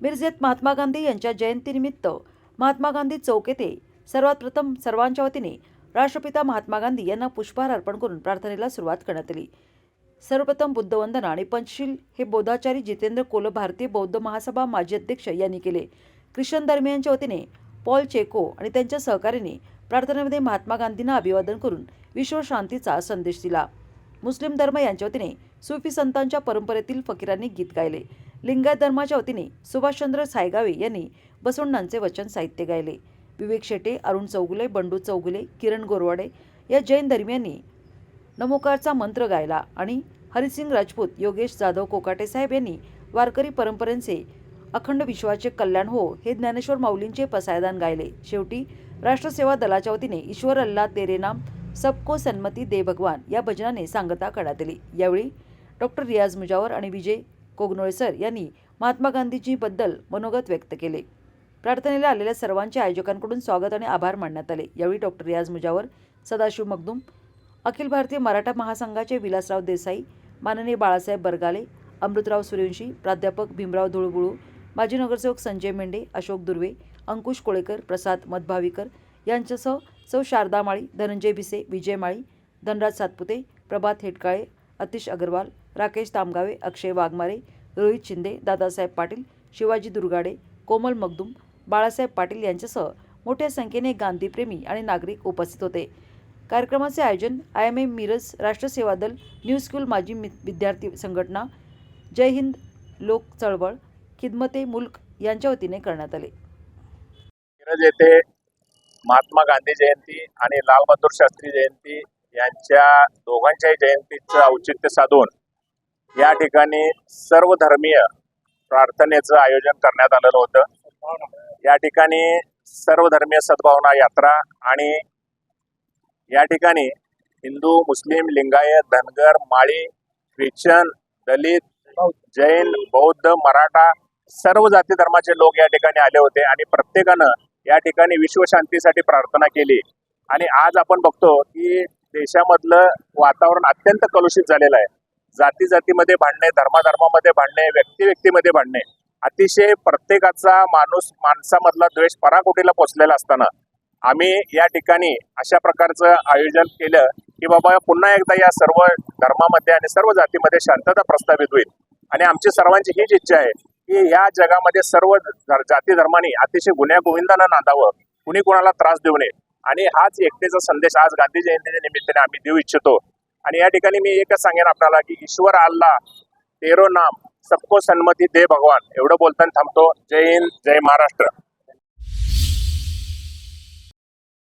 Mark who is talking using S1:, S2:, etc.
S1: मिरजेत महात्मा गांधी यांच्या जयंतीनिमित्त महात्मा गांधी चौक येथे सर्वात प्रथम सर्वांच्या वतीने राष्ट्रपिता महात्मा गांधी यांना पुष्पहार अर्पण करून प्रार्थनेला सुरुवात करण्यात आली. सर्वप्रथम बुद्धवंदना आणि पंचशील हे बौद्धाचारी जितेंद्र कोल भारतीय बौद्ध महासभा माजी अध्यक्ष यांनी केले. ख्रिश्चन धर्मियांच्या वतीने पॉल चेको आणि त्यांच्या सहकार्याने प्रार्थनेमध्ये महात्मा गांधींना अभिवादन करून विश्वशांतीचा संदेश दिला. मुस्लिम धर्म यांच्या वतीने सुफी संतांच्या परंपरेतील फकीरांनी गीत गायले. लिंगायत धर्माच्या वतीने सुभाषचंद्र सायगावे यांनी बसवण्णांचे वचन साहित्य गायले. विवेक शेटे अरुण चौगुले बंडू चौगुले किरण गोरवाडे या जैन धर्मियांनी नमोकारचा मंत्र गायला आणि हरिसिंग राजपूत योगेश जाधव कोकाटे साहेब यांनी वारकरी परंपरेचे अखंड विश्वाचे कल्याण हो हे ज्ञानेश्वर माऊलींचे पसायदान गायले. शेवटी राष्ट्रसेवा दलाच्या वतीने ईश्वर अल्लाह तेरे नाम सबको सन्मती दे भगवान या भजनाने सांगता करण्यात आली. यावेळी डॉक्टर रियाज मुजावर आणि विजय कोगनोळे सर यांनी महात्मा गांधीजीबद्दल मनोगत व्यक्त केले. प्रार्थनेला आलेल्या सर्वांच्या आयोजकांकडून स्वागत आणि आभार मानण्यात आले. यावेळी डॉक्टर रियाज मुजावर सदाशिव मगदूम अखिल भारतीय मराठा महासंघाचे विलासराव देसाई माननीय बाळासाहेब बरगाले अमृतराव सूर्यवंशी प्राध्यापक भीमराव धुळगुळू माजी नगरसेवक संजय मेंढे अशोक दुर्वे अंकुश कोळेकर प्रसाद मधभावीकर यांच्यासह सौ शारदा माळी धनंजय भिसे विजय माळी धनराज सातपुते प्रभात हेटकाळे अतिश अग्रवाल राकेश तामगावे अक्षय वाघमारे रोहित शिंदे दादासाहेब पाटील शिवाजी दुर्गाडे कोमल मगदुम बाळासाहेब पाटील यांच्यासह मोठ्या संख्येने गांधीप्रेमी आणि नागरिक उपस्थित होते. कार्यक्रमाचे आयोजन I M A Miraj Rashtraseva Dal new school माजी विद्यार्थी संघटना जय हिंद लोक चळवळ खिदमते मुल्क यांच्या वतीने करण्यात आले.
S2: मिरज येथे महात्मा गांधी जयंती आणि लालबहादूर शास्त्री जयंती यांच्या दोघांच्याही जयंतीचं औचित्य साधून या ठिकाणी सर्व धर्मीय प्रार्थनेचं आयोजन करण्यात आलेलं होतं. या ठिकाणी सर्व धर्मीय सद्भावना यात्रा आणि या ठिकाणी हिंदू मुस्लिम लिंगायत धनगर माळी ख्रिश्चन दलित जैन बौद्ध मराठा सर्व जाती धर्माचे लोक या ठिकाणी आले होते आणि प्रत्येकानं या ठिकाणी विश्वशांतीसाठी प्रार्थना केली. आणि आज आपण बघतो की देशामधलं वातावरण अत्यंत कलुषित झालेलं आहे. जाती जातीमध्ये भांडणे धर्माधर्मामध्ये भांडणे व्यक्ती व्यक्तीमध्ये भांडणे अतिशय प्रत्येकाचा माणूस माणसामधला द्वेष पराकोटीला पोचलेला असताना आम्ही या ठिकाणी अशा प्रकारचं आयोजन केलं की बाबा पुन्हा एकदा या सर्व धर्मामध्ये आणि सर्व जातीमध्ये शांतता प्रस्थापित होईल. आणि आमची सर्वांची हीच इच्छा आहे की या जगामध्ये सर्व जाती धर्मांनी अतिशय गुन्ह्या गोविंदानं नांदावं. कुणी कोणाला त्रास देऊ नये. आणि हाच एकतेचा संदेश आज गांधी जयंतीच्या निमित्ताने आम्ही देऊ इच्छितो. आणि या ठिकाणी मी एकच सांगेन आपल्याला की ईश्वर आल्ला तेरो नाम सबको सन्मती दे भगवान एवढं बोलताना थांबतो. जय हिंद जय महाराष्ट्र.